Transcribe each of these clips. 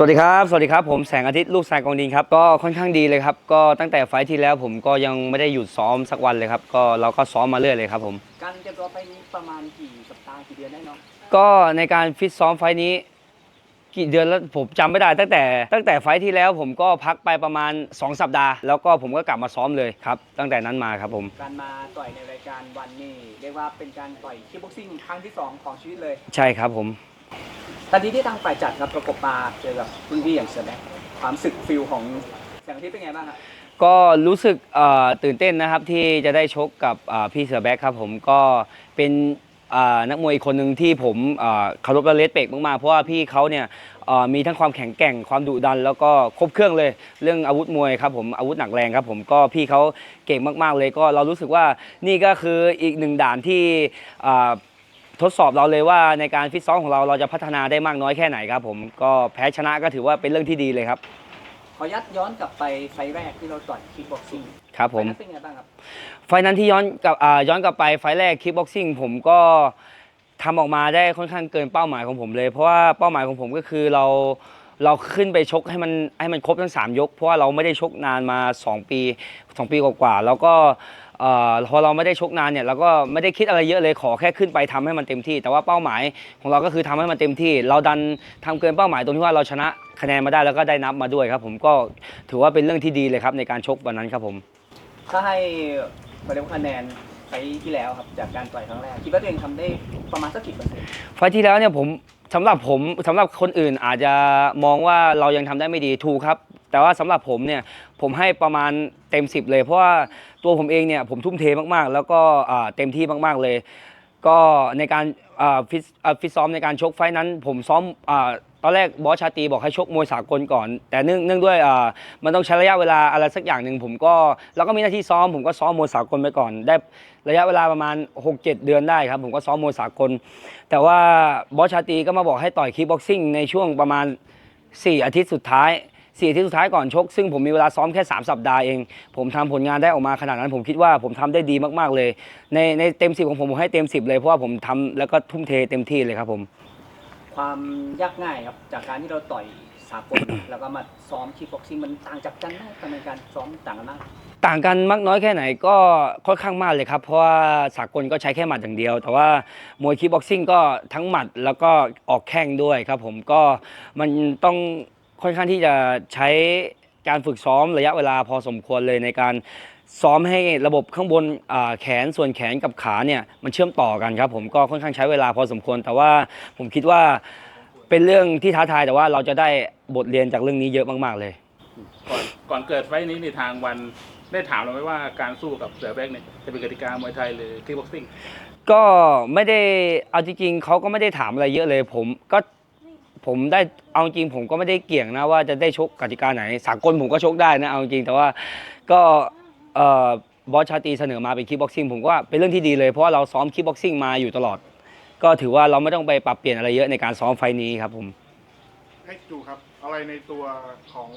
สวัสดีครับ สวัสดีครับ ผมแสงอาทิตย์ลูกชายกองดินครับ ก็ค่อนข้างดีเลยครับ ก็ตั้งแต่ไฟล์ที่แล้วผมก็ยังไม่ได้หยุดซ้อมสักวันเลยครับ ก็เราก็ซ้อมมาเรื่อยเลยครับผม การเตรียมตัวไปนี้ประมาณกี่สัปดาห์กี่เดือนได้เนาะก็ในการฟิตซ้อมไฟล์นี้ กี่เดือนแล้วผมจำไม่ได้ตั้งแต่ ตั้งแต่ไฟล์ที่แล้วผมก็พักไปประมาณ 2 สัปดาห์ แล้วก็ผมก็กลับมาซ้อมเลยครับ ตั้งแต่นั้นมาครับผม การมาต่อยในรายการวันนี้เรียกว่าเป็นการต่อยคิกบ็อกซิ่งครั้งที่สองของชีวิตเลย ใช่ครับผม ตอนนี้ที่ทางฝ่ายจัดครับประกบมาเจอกับรุ่นพี่อย่างเสือแบ็คความรู้สึกฟิลของแสงอาทิตย์เป็นไงบ้างครับก็รู้สึกตื่นเต้นนะครับที่จะได้ชกกับพี่เสือแบ็คครับผมก็เป็นนักมวยอีกคนหนึ่งที่ผมเคารพและเลสเปกมากๆ เพราะว่าพี่เขาเนี่ยมีทั้งความแข็งแกร่งความดุดัน แล้วก็ครบเครื่องเลย เรื่องอาวุธมวยครับผมอาวุธหนักแรงครับผมก็พี่เขาเก่งมากๆเลย ก็เรารู้สึกว่านี่ก็คืออีกหนึ่งด่านที่ ทดสอบเราเลยว่าในการฟิตซ้อมของเราเราจะพัฒนาได้มากน้อยแค่ไหนครับผมก็แพ้ชนะก็ถือว่าเป็นเรื่องที่ดีเลยครับขอยัดย้อนกลับไปไฟล์แรกที่เราต่อยคิกบ็อกซิ่งครับผมเป็นไงบ้างครับไฟล์นั้นที่ย้อนกลับอ่าย้อนกลับไปไฟล์แรกคิกบ็อกซิ่งผมก็ทำออกมาได้ค่อนข้างเกินเป้าหมายของผมเลย เพราะว่าเป้าหมายของผมก็คือเราเราขึ้นไปชกให้มันให้มันครบทั้ง 3 ยก เพราะว่าเราไม่ได้ชกนานมา 2 ปี 2 ปีกว่าๆแล้วก็ เอ่อพอเราไม่ได้ชกนานเนี่ยเราก็ไม่ได้คิดอะไรเยอะเลยขอแค่ขึ้นไปทำให้มันเต็มที่ แต่ว่าเป้าหมายของเราก็คือทำให้มันเต็มที่ เราดันทำเกินเป้าหมายตรงที่ว่าเราชนะคะแนนมาได้แล้วก็ได้นับมาด้วยครับ ผมก็ถือว่าเป็นเรื่องที่ดีเลยครับในการชกวันนั้นครับผม ถ้าให้มาเรียกว่าคะแนนไปที่แล้วครับจากการต่อยครั้งแรกคิดว่าตัวเองทำได้ประมาณสักกี่เปอร์เซ็นต์ ไฟล์ที่แล้วเนี่ยผมสำหรับผมสำหรับคนอื่นอาจจะมองว่าเรายังทำได้ไม่ดีถูกครับ แต่ว่าสำหรับผมเนี่ยผมให้ประมาณเต็ม 10 เลย เพราะว่า ตัวผมเองเนี่ยผมทุ่มเทมากๆ แล้วก็เต็มที่มากๆเลย ก็ในการฟิตฟิตซ้อมในการชกไฟนั้น ผมซ้อมอตอนแรกบอสชาตีบอกให้ชกมวยสากลก่อน แต่เนื่องเนื่องด้วยมันต้องใช้ระยะเวลาอะไรสักอย่างหนึ่งผมก็แล้วก็มีหน้าที่ซ้อมผมก็ซ้อมมวยสากลไปก่อน ได้ระยะเวลาประมาณ 6-7 เดือนได้ครับผมก็ซ้อมมวยสากล แต่ว่าบอสชาตีก็มาบอกให้ต่อยคิกบ็อกซิ่งในช่วงประมาณ 4 อาทิตย์สุดท้าย 4อาทิตย์สุดท้ายก่อนชก ซึ่งผมมีเวลาซ้อมแค่ 3 สัปดาห์เอง ผมทำผลงานได้ออกมาขนาดนั้น ผมคิดว่าผมทำได้ดีมากๆเลย ในในเต็ม10ของผมผมให้เต็ม10เลยเพราะว่าผมทำแล้วก็ทุ่มเทเต็มที่เลยครับผม ความยากง่ายครับจากการที่เราต่อยสากลแล้วก็มาซ้อมคิกบ็อกซิ่งมันต่างจากกันมากทำไมการซ้อมต่างกันมากต่างกันมากน้อยแค่ไหนก็ค่อนข้างมากเลยครับ เพราะว่าสากลก็ใช้แค่หมัดอย่างเดียว แต่ว่ามวยคิกบ็อกซิ่งก็ทั้งหมัดแล้วก็ออกแข้งด้วยครับผมก็มันต้อง ค่อนข้างที่จะใช้การฝึกซ้อมระยะเวลาพอสมควรเลยในการซ้อมให้ระบบข้างบนอ่าแขนส่วนแขนกับขาเนี่ยมันเชื่อมต่อกันครับ ผมก็ค่อนข้างใช้เวลาพอสมควร แต่ว่าผมคิดว่าเป็นเรื่องที่ท้าทายแต่ว่าเราจะได้บทเรียนจากเรื่องนี้เยอะมาก ๆ เลย ก่อนก่อนเกิดไฟท์นี้ในทางวันได้ถามเราไหมว่าการสู้กับเสือแบกเนี่ยจะเป็นกติกามวยไทยหรือคิกบ็อกซิ่งก็ไม่ได้เอาจริงๆเขาก็ไม่ได้ถามอะไรเยอะเลย ผมก็ ผมได้เอาจริงผมก็ไม่ได้เกี่ยงนะว่าจะได้ชกกติกาไหน สากลผมก็ชกได้นะเอาจริงแต่ว่าก็เอ่อบอสชาตรีเสนอมาเป็นคิกบ็อกซิ่งผมก็ว่าเป็นเรื่องที่ดีเลยเพราะว่าเราซ้อมคิกบ็อกซิ่งมาอยู่ตลอด ก็ถือว่าเราไม่ต้องไปปรับเปลี่ยนอะไรเยอะในการซ้อมไฟล์นี้ครับผมให้จูครับอะไรในตัวของ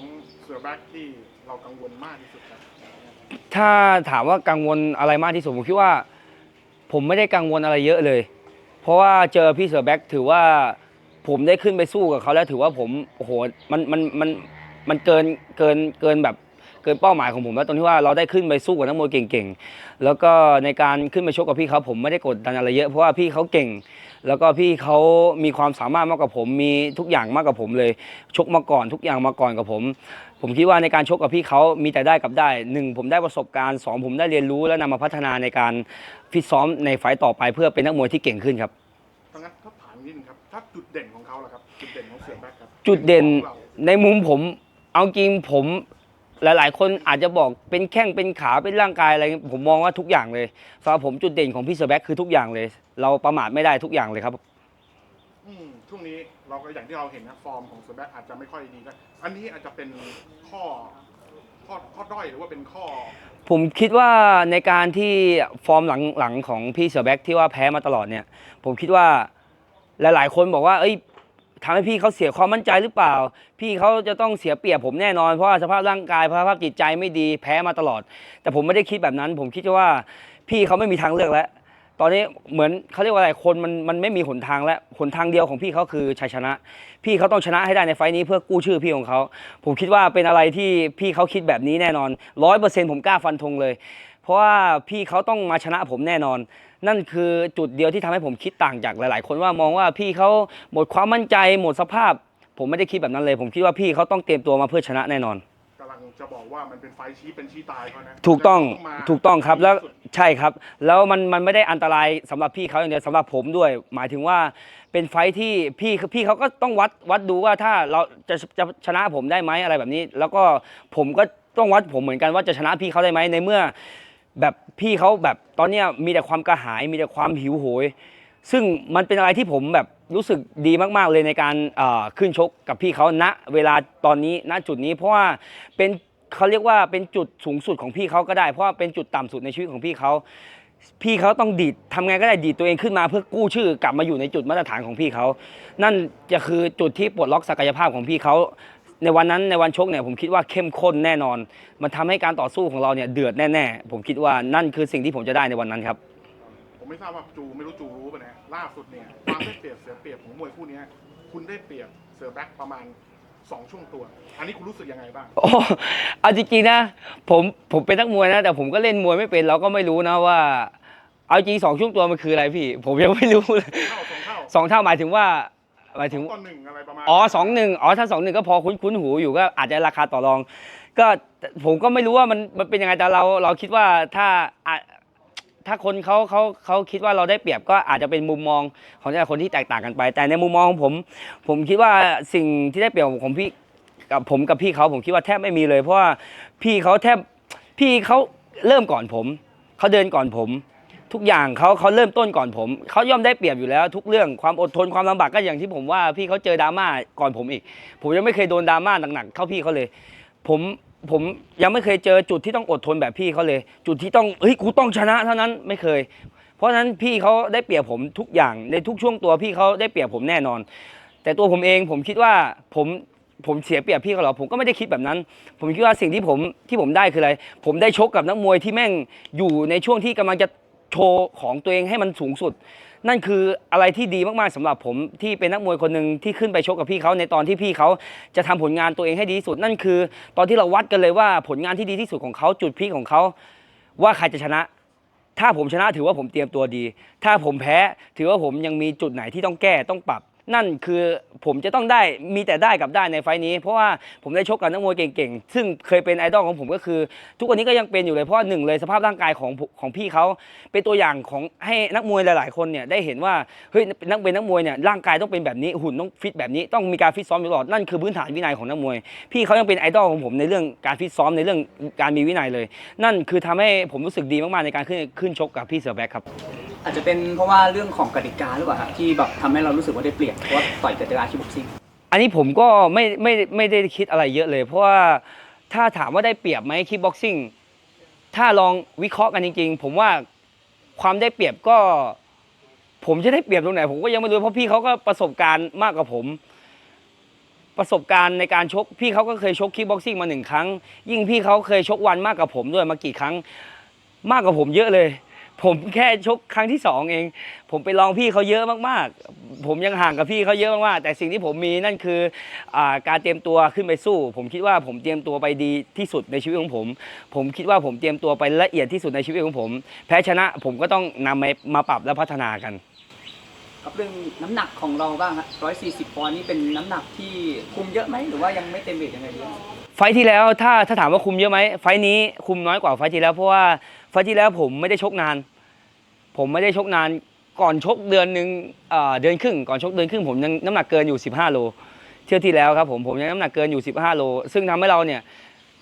เสือแบ็กที่เรากังวลมากที่สุดครับถ้าถามว่ากังวลอะไรมากที่สุดผมคิดว่า ผมไม่ได้กังวลอะไรเยอะเลย เพราะว่าเจอพี่เสือแบ็กถือว่า ผมได้ขึ้นไปสู้กับเขาแล้วถือว่าผมโอ้โหมันมันมันมันเกินเกินเกินแบบเกินเป้าหมายของผมแล้วตรงที่ว่าเราได้ขึ้นไปสู้กับนักมวยเก่งๆ แล้วก็ในการขึ้นไปชกกับพี่เขาผมไม่ได้กดดันอะไรเยอะเพราะว่าพี่เขาเก่ง แล้วก็พี่เขามีความสามารถมากกว่าผม มีทุกอย่างมากกว่าผมเลย ชกมาก่อนทุกอย่างมาก่อนกับผม ผมคิดว่าในการชกกับพี่เขามีแต่ได้กับได้หนึ่งผมได้ประสบการณ์สองผมได้เรียนรู้และนำมาพัฒนาในการฟิตซ้อมในไฟต่อไปเพื่อเป็นนักมวยที่เก่งขึ้นครับ ถ้าจุดเด่นของเขาล่ะครับ จุดเด่นของเสือแบ็กครับจุดเด่นของราในมุมผมเอาจริงผมหลาย ๆ คนอาจจะบอกเป็นแข้งเป็นขาเป็นร่างกายอะไร ผมมองว่าทุกอย่างเลยสำหรับผมจุดเด่นของพี่เซอร์แบ็คคือทุกอย่างเลย เราประมาทไม่ได้ทุกอย่างเลยครับ อืมช่วงนี้เราก็อย่างที่เราเห็นนะฟอร์มของเสือแบ็กอาจจะไม่ค่อยดีนะอันนี้อาจจะเป็นข้อข้อข้อด้อยหรือว่าเป็นข้อ ผมคิดว่าในการที่ฟอร์มหลังๆของพี่เสือแบ็คที่ว่าแพ้มาตลอดเนี่ย ผมคิดว่า หลาย ๆ คนบอกว่า เอ้ยทำให้พี่เขาเสียความมั่นใจหรือเปล่า พี่เขาจะต้องเสียเปรียบผมแน่นอน เพราะว่าสภาพร่างกายสภาพจิตใจไม่ดีแพ้มาตลอด แต่ผมไม่ได้คิดแบบนั้น ผมคิดว่าพี่เขาไม่มีทางเลือกแล้ว ตอนนี้เหมือนเขาเรียกว่าอะไรคนมันมันไม่มีหนทางแล้วหนทางเดียวของพี่เขาคือชัยชนะ พี่เขาต้องชนะให้ได้ในไฟต์นี้เพื่อกู้ชื่อพี่ของเขา ผมคิดว่าเป็นอะไรที่พี่เขาคิดแบบนี้แน่นอนร้อยเปอร์เซ็นต์ผมกล้าฟันธงเลย เพราะว่าพี่เขาต้องมาชนะผมแน่นอน นั่นคือจุดเดียวที่ทำให้ผมคิดต่างจากหลาย ๆ คนว่ามองว่าพี่เขาหมดความมั่นใจหมดสภาพ ผมไม่ได้คิดแบบนั้นเลย ผมคิดว่าพี่เขาต้องเตรียมตัวมาเพื่อชนะแน่นอนกำลังจะบอกว่ามันเป็นไฟชี้เป็นชี้ตายเขานะถูกต้องมาถูกต้องครับแล้วที่สุดใช่ครับ แล้วมันมันไม่ได้อันตรายสำหรับพี่เขาอย่างเดียวสำหรับผมด้วย หมายถึงว่าเป็นไฟท์ที่พี่พี่เขาก็ต้องวัดวัดดูว่าถ้าเราจะจะชนะผมได้ไหมอะไรแบบนี้ แล้วก็ผมก็ต้องวัดผมเหมือนกันว่าจะชนะพี่เขาได้ไหมในเมื่อ แบบพี่เขาแบบตอนเนี้ยมีแต่ความกระหายมีแต่ความหิวโหย ซึ่งมันเป็นอะไรที่ผมแบบรู้สึกดีมาก ๆ เลยในการขึ้นชกกับพี่เขาณเวลาตอนนี้ณจุดนี้เพราะว่าเป็นเขาเรียกว่าเป็นจุดสูงสุดของพี่เขาก็ได้เพราะว่าเป็นจุดต่ำสุดในชีวิตของพี่เขาพี่เขาต้องดีดทำไงก็ได้ดีดตัวเองขึ้นมาเพื่อกู้ชื่อกลับมาอยู่ในจุดมาตรฐานของพี่เขา นั่นจะคือจุดที่ปลดล็อกศักยภาพของพี่เขา ในวันนั้นในวันชกเนี่ยผมคิดว่าเข้มข้นแน่นอน มันทำให้การต่อสู้ของเราเนี่ยเดือดแน่ๆ ผมคิดว่านั่นคือสิ่งที่ผมจะได้ในวันนั้นครับ ผมไม่ทราบว่าจูไม่รู้จูรู้ป่ะนะล่าสุดเนี่ยความได้เปรียบเสียเปรียบของมวยคู่เนี้ยคุณได้เปรียบเสือแบ็คประมาณสองช่วงตัว อันนี้คุณรู้สึกยังไงบ้างโอ้เอาจริงๆนะ ผมผมเป็นนักมวยนะ แต่ผมก็เล่นมวยไม่เป็นเราก็ไม่รู้นะว่า เอาจริงสองช่วงตัวมันคืออะไรพี่ ผมยังไม่รู้เลยเท่าสองเท่าสองเท่าหมายถึงว่า หมายถึง ต่อหนึ่งอะไรประมาณอ๋อสองหนึ่งอ๋อถ้าสองหนึ่งก็พอคุ้นคุ้นหูอยู่ก็อาจจะราคาต่อรอง ก็ผมก็ไม่รู้ว่ามันมันเป็นยังไงแต่เราเราคิดว่าถ้าอะถ้าคนเขาเขาเขาคิดว่าเราได้เปรียบก็อาจจะเป็นมุมมองของแต่ละคนที่แตกต่างกันไป แต่ในมุมมองของผม ผมคิดว่าสิ่งที่ได้เปรียบของพี่กับผมกับพี่เขาผมคิดว่าแทบไม่มีเลย เพราะว่าพี่เขาแทบพี่เขาเริ่มก่อนผมเขาเดินก่อนผม ทุกอย่างเขาเขาเริ่มต้นก่อนผมเขาย่อมได้เปรียบอยู่แล้ว ทุกเรื่องความอดทนความลำบากก็อย่างที่ผมว่าพี่เขาเจอดราม่าก่อนผมอีก ผมยังไม่เคยโดนดราม่าหนักๆเท่าพี่เขาเลย ผมผมยังไม่เคยเจอจุดที่ต้องอดทนแบบพี่เขาเลย จุดที่ต้องเฮ้ยกูต้องชนะเท่านั้นไม่เคย เพราะฉะนั้นพี่เขาได้เปรียบผมทุกอย่างในทุกช่วงตัวพี่เขาได้เปรียบผมแน่นอน แต่ตัวผมเองผมคิดว่าผมผมเสียเปรียบพี่เขาหรอผมก็ไม่ได้คิดแบบนั้น ผมคิดว่าสิ่งที่ผมที่ผมได้คืออะไร ผมได้ชกกับนักมวยที่แม่งอยู่ในช่วงที่กำลังจะ โชว์ของตัวเองให้มันสูงสุด นั่นคืออะไรที่ดีมากๆสำหรับผมที่เป็นนักมวยคนหนึ่งที่ขึ้นไปชกกับพี่เขาในตอนที่พี่เขาจะทำผลงานตัวเองให้ดีที่สุด นั่นคือ ตอนที่เราวัดกันเลยว่าผลงานที่ดีที่สุดของเขาจุดพีคของเขาว่าใครจะชนะ ถ้าผมชนะถือว่าผมเตรียมตัวดี ถ้าผมแพ้ถือว่าผมยังมีจุดไหนที่ต้องแก้ต้องปรับ นั่นคือผมจะต้องได้มีแต่ได้กับได้ในไฟล์นี้ เพราะว่าผมได้ชกกับนักมวยเก่งๆ ซึ่งเคยเป็นไอดอลของผมก็คือ ทุกวันนี้ก็ยังเป็นอยู่เลยเพราะหนึ่งเลยสภาพร่างกายของของพี่เขาเป็นตัวอย่างของให้นักมวยหลาย ๆ คนเนี่ยได้เห็นว่าเฮ้ยนักเป็นนักมวยเนี่ยร่างกายต้องเป็นแบบนี้หุ่นต้องฟิตแบบนี้ต้องมีการฟิตซ้อมตลอดนั่นคือพื้นฐานวินัยของนักมวย พี่เขายังเป็นไอดอลของผมในเรื่องการฟิตซ้อมในเรื่องการมีวินัยเลย นั่นคือทำให้ผมรู้สึกดีมากๆในการขึ้นขึ้นชกกับพี่เสือแบ็คครับ อาจจะเป็นเพราะว่าเรื่องของกติกาหรือเปล่าที่แบบทำให้เรารู้สึกว่าได้เปรียบเพราะว่าต่อยกติกาที่บ็อกซิ่ง อันนี้ผมก็ไม่ไม่ไม่ได้คิดอะไรเยอะเลย เพราะว่าถ้าถามว่าได้เปรียบไหมคิกบ็อกซิ่งถ้าลองวิเคราะห์กันจริง ๆ ผมว่าความได้เปรียบก็ ผมจะได้เปรียบตรงไหน ผมก็ยังไม่รู้เพราะพี่เขาก็ประสบการณ์มากกว่าผม ประสบการณ์ในการชกพี่เขาก็เคยชกคิกบ็อกซิ่งมาหนึ่งครั้ง ยิ่งพี่เขาเคยชกวันมากกว่าผมด้วยมากี่ครั้ง มากกว่าผมเยอะเลย ผมแค่ชกครั้งที่สองเอง ผมไปลองพี่เขาเยอะมากๆ ผมยังห่างกับพี่เขาเยอะมากๆ แต่สิ่งที่ผมมีนั่นคืออาการเตรียมตัวขึ้นไปสู้ ผมคิดว่าผมเตรียมตัวไปดีที่สุดในชีวิตของผม ผมคิดว่าผมเตรียมตัวไปละเอียดที่สุดในชีวิตของผม แพ้ชนะผมก็ต้องนำมามาปรับและพัฒนากันกับเรื่องน้ำหนักของเราบ้างฮะ140ปอนด์นี่เป็นน้ำหนักที่คุมเยอะไหมหรือว่ายังไม่เต็มเวทยังไงดีไฟท์ที่แล้วถ้าถ้าถามว่าคุมเยอะไหมไฟท์นี้คุมน้อยกว่าไฟท์ที่แล้วเพราะว่า ไฟท์ที่แล้วผมไม่ได้ชกนาน ผมไม่ได้ชกนานก่อนชกเดือนหนึ่งเอ่อเดือนครึ่งก่อนชกเดือนครึ่งผมยังน้ำหนักเกินอยู่ 15 โล เที่ยวที่แล้วครับผมผมยังน้ำหนักเกินอยู่ 15 โล ซึ่งทำให้เราเนี่ย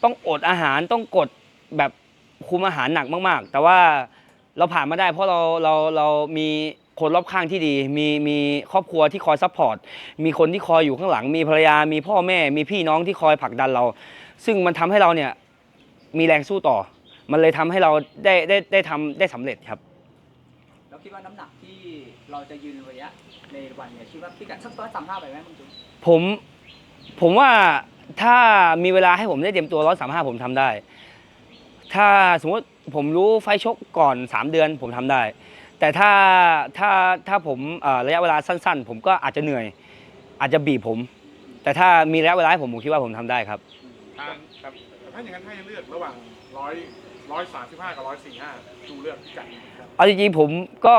ต้องอดอาหารต้องกดแบบคุมอาหารหนักมาก ๆ แต่ว่าเราผ่านมาได้เพราะเราเราเรามีคนรอบข้างที่ดี มีมีครอบครัวที่คอยซัพพอร์ต มีคนที่คอยอยู่ข้างหลัง มีภรรยา มีพ่อแม่ มีพี่น้องที่คอยผลักดันเรา ซึ่งมันทำให้เราเนี่ยมีแรงสู้ต่อ มันเลยทำให้เราได้ได้ได้ทำได้สำเร็จครับเราคิดว่าน้ำหนักที่เราจะยืนระยะในวันเนี่ยคิดว่าพี่กัดสักร้อยสามห้าไปไหมคุณจุ๊ผมผมว่าถ้ามีเวลาให้ผมได้เตรียมตัวร้อยสามห้าผมทำได้ ถ้าสมมติผมรู้ไฟล์ชกก่อน 3 เดือนผมทำได้ แต่ถ้าถ้าถ้าผมเอ่อระยะเวลาสั้น ๆ ผมก็อาจจะเหนื่อย อาจจะบีบผม แต่ถ้ามีระยะเวลาให้ผมผมคิดว่าผมทำได้ครับทางครับแต่ถ้าอย่างนั้นให้เลือกระหว่างร้อย ร้อยสามสิบห้ากับร้อยสี่ห้าจูเลือกพิกัดครับ เอาจริงๆผมก็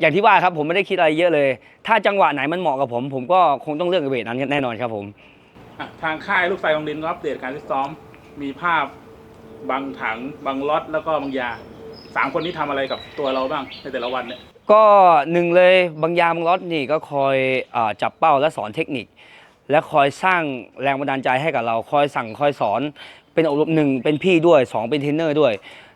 อย่างที่ว่าครับผมไม่ได้คิดอะไรเยอะเลย ถ้าจังหวะไหนมันเหมาะกับผม ผมก็คงต้องเลือกเวทนั้นแน่นอนครับผม อะทางค่ายลูกไฟของดินก็อัปเดตการฟิตซ้อม มีภาพบางถังบางล็อตแล้วก็บางยาสามคนนี้ทำอะไรกับตัวเราบ้างในแต่ละวันเนี่ยก็หนึ่งเลยบางยามบางล็อตนี่ก็คอยอาจับเป้าและสอนเทคนิค และคอยสร้างแรงบันดาลใจให้กับเรา คอยสั่งคอยสอน เป็นอบรมหนึ่งเป็นพี่ด้วยสองเป็นเทรนเนอร์ด้วย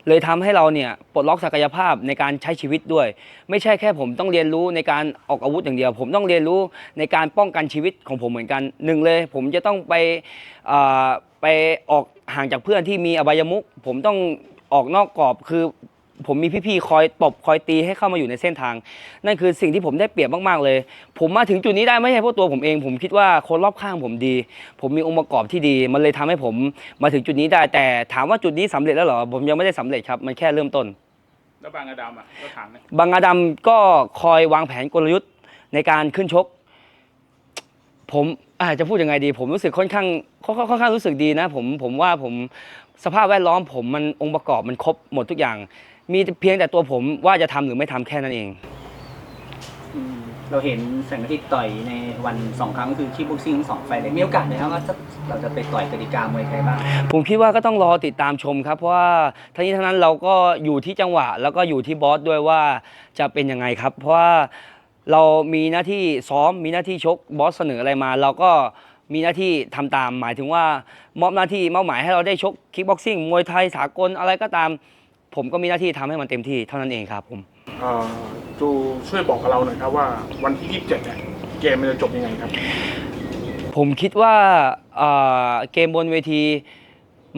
เลยทำให้เราเนี่ยปลดล็อกศักยภาพในการใช้ชีวิตด้วย ไม่ใช่แค่ผมต้องเรียนรู้ในการออกอาวุธอย่างเดียว ผมต้องเรียนรู้ในการป้องกันชีวิตของผมเหมือนกันหนึ่งเลย ผมจะต้องไปไปออกห่างจากเพื่อนที่มีอบายมุก ผมต้องออกนอกกรอบคือ ผมมีพี่ๆคอยตบคอยตีให้เข้ามาอยู่ในเส้นทาง นั่นคือสิ่งที่ผมได้เปรียบมากๆเลย ผมมาถึงจุดนี้ได้ไม่ใช่เพราะตัวผมเอง ผมคิดว่าคนรอบข้างผมดี ผมมีองค์ประกอบที่ดี มันเลยทำให้ผมมาถึงจุดนี้ได้แต่ถามว่าจุดนี้สำเร็จแล้วเหรอผมยังไม่ได้สำเร็จครับมันแค่เริ่มต้นแล้วบางอาดามอะก็ถังเนี่ยบางอาดัมก็คอยวางแผนกลยุทธ์ในการขึ้นชก ผมอาจจะพูดยังไงดี ผมรู้สึกค่อนข้างค่อนข้างค่อนข้างรู้สึกดีนะ ผมผมว่าผมสภาพแวดล้อมผมมันองค์ประกอบมันครบหมดทุกอย่าง มีเพียงแต่ตัวผมว่าจะทำหรือไม่ทำแค่นั้นเอง อืมเราเห็นแสงอาทิตย์ต่อยในวันสองครั้งคือคีบ็อกซิ่งทั้งสองไฟล์เลยมีโอกาสไหมครับว่าถ้าเราจะไปต่อยกติกามวยไทยบ้าง ผมคิดว่าก็ต้องรอติดตามชมครับ เพราะว่าทั้งนี้ทั้งนั้นเราก็อยู่ที่จังหวะ แล้วก็อยู่ที่บอสด้วยว่าจะเป็นยังไงครับ เพราะว่าเรามีหน้าที่ซ้อมมีหน้าที่ชกบอสเสนออะไรมา เราก็มีหน้าที่ทำตามหมายถึงว่ามอบหน้าที่มอบหมายให้เราได้ชกคิกบ็อกซิ่งมวยไทยสากลอะไรก็ตาม ผมก็มีหน้าที่ทำให้มันเต็มที่เท่านั้นเองครับผม เอ่อจูช่วยบอกกับเราหน่อยครับว่าวันที่ยี่สิบเจ็ดเนี่ยเกมมันจะจบยังไงครับ ผมคิดว่าเอ่อเกมบนเวที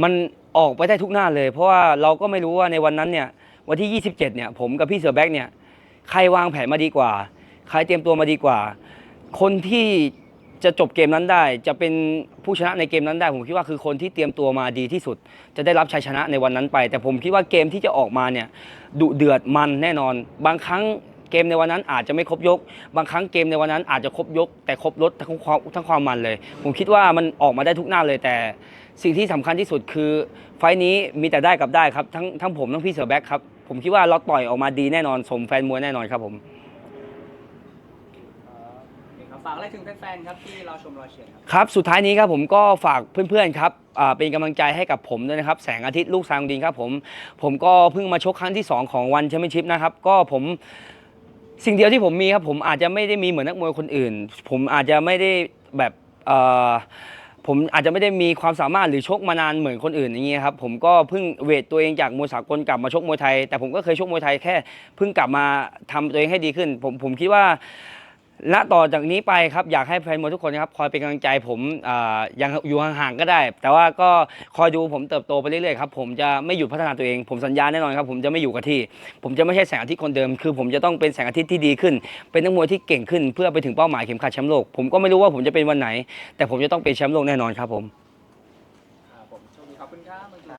มันออกไปได้ทุกหน้าเลย เพราะว่าเราก็ไม่รู้ว่าในวันนั้นเนี่ยวันที่ 27 เนี่ย ผมกับพี่เสือแบ็กเนี่ย ใครวางแผนมาดีกว่า ใครเตรียมตัวมาดีกว่า คนที่ จะจบเกมนั้นได้ จะเป็นผู้ชนะในเกมนั้นได้ ผมคิดว่าคือคนที่เตรียมตัวมาดีที่สุด จะได้รับชัยชนะในวันนั้นไป แต่ผมคิดว่าเกมที่จะออกมาเนี่ยดุเดือดมันแน่นอน บางครั้งเกมในวันนั้นอาจจะไม่ครบยก บางครั้งเกมในวันนั้นอาจจะครบยก แต่ครบรถทั้งความทั้งความมันเลย ผมคิดว่ามันออกมาได้ทุกหน้าเลย แต่สิ่งที่สำคัญที่สุดคือ ไฟล์นี้มีแต่ได้กับได้ครับทั้งทั้งผมทั้งพี่เสือแบ็คครับผมคิดว่าเราต่อยออกมาดีแน่นอนสมแฟนมวยแน่นอนครับผม ฝากอะไรถึงแฟนๆครับที่เราชมรอเชียร์ครับ ครับ สุดท้ายนี้ครับผมก็ฝากเพื่อนๆครับอ่าเป็นกำลังใจให้กับผมด้วยนะครับ แสงอาทิตย์ลูกซางดินครับผม ผมก็เพิ่งมาชกครั้งที่ 2 ของวันแชมเปี้ยนชิพนะครับ ก็ผมสิ่งเดียวที่ผมมีครับผมอาจจะไม่ได้มีเหมือนนักมวยคนอื่น ผมอาจจะไม่ได้แบบเอ่อผมอาจจะไม่ได้มีความสามารถหรือชกมานานเหมือนคนอื่นอย่างเงี้ยครับผมก็เพิ่งเวทตัวเองจากมวยสากลกลับมาชกมวยไทย แต่ผมก็เคยชกมวยไทยแค่เพิ่งกลับมาทำตัวเองให้ดีขึ้น ผมผมคิดว่า ณต่อจากนี้ไปครับอยากให้แฟนมวยทุกคนนะครับคอยเป็นกำลังใจผมอ่ายังอยู่ห่างๆก็ได้ แต่ว่าก็คอยดูผมเติบโตไปเรื่อยๆครับผมจะไม่หยุดพัฒนาตัวเอง ผมสัญญาแน่นอนครับผมจะไม่อยู่กับที่ ผมจะไม่ใช่แสงอาทิตย์คนเดิม คือผมจะต้องเป็นแสงอาทิตย์ที่ดีขึ้น เป็นนักมวยที่เก่งขึ้น เพื่อไปถึงเป้าหมายเข็มขัดแชมป์โลกผมก็ไม่รู้ว่าผมจะเป็นวันไหน แต่ผมจะต้องเป็นแชมป์โลกแน่นอนครับผม